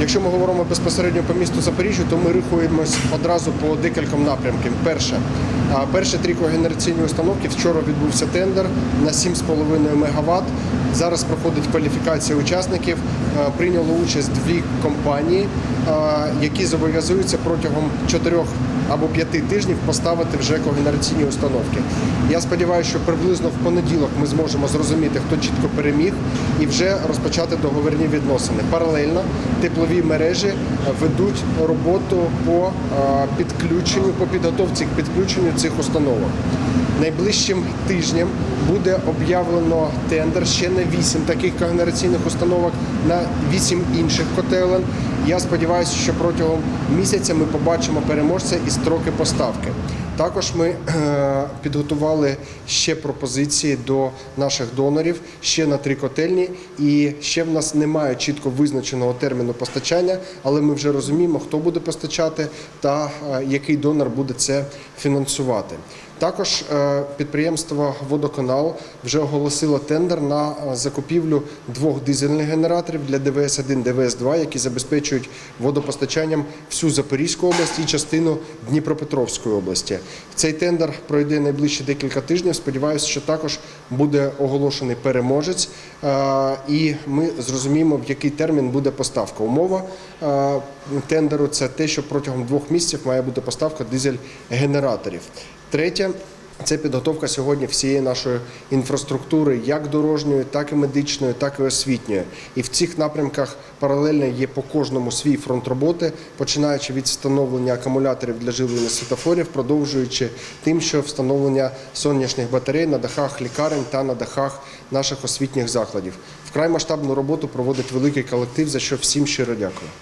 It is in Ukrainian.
Якщо ми говоримо безпосередньо по місту Запоріжжя, то ми рухаємось одразу по декільком напрямкам. Перше, перше три когенераційні установки. Вчора відбувся тендер на 7,5 МВт. Зараз проходить кваліфікація учасників. Прийняло участь дві компанії, які зобов'язуються протягом чотирьох або п'яти тижнів поставити вже когенераційні установки. Я сподіваюся, що приблизно в понеділок ми зможемо зрозуміти, хто чітко переміг, і вже розпочати договірні відносини. Паралельно теплові мережі ведуть роботу по е, підключенню, по підготовці к підключенню цих установок. Найближчим тижнем буде об'явлено тендер ще на 8 таких когенераційних установок, на 8 інших котелень. Я сподіваюся, що протягом місяця ми побачимо переможця і строки поставки. Також ми е, підготували ще пропозиції до наших донорів ще на три котельні, і ще в нас немає чітко визначеного терміну постачання, але ми вже розуміємо, хто буде постачати та е, який донор буде це фінансувати. Також е, підприємство Водоканал вже оголосило тендер на е, закупівлю двох дизельних генераторів для ДВС-1, ДВС-2, які забезпечують водопостачанням всю Запорізьку область і частину Дніпропетровської області. Цей тендер пройде найближчі декілька тижнів. Сподіваюся, що також буде оголошений переможець, е, і ми зрозуміємо, в який термін буде поставка. Умова тендеру це те, що протягом двох місяців має бути поставка дизель-генераторів. Третє. Це підготовка сьогодні всієї нашої інфраструктури, як дорожньої, так і медичної, так і освітньої. І в цих напрямках паралельно є по кожному свій фронт роботи, починаючи від встановлення акумуляторів для живлення світофорів, продовжуючи тим, що встановлення сонячних батарей на дахах лікарень та на дахах наших освітніх закладів. Вкрай масштабну роботу проводить великий колектив, за що всім щиро дякую.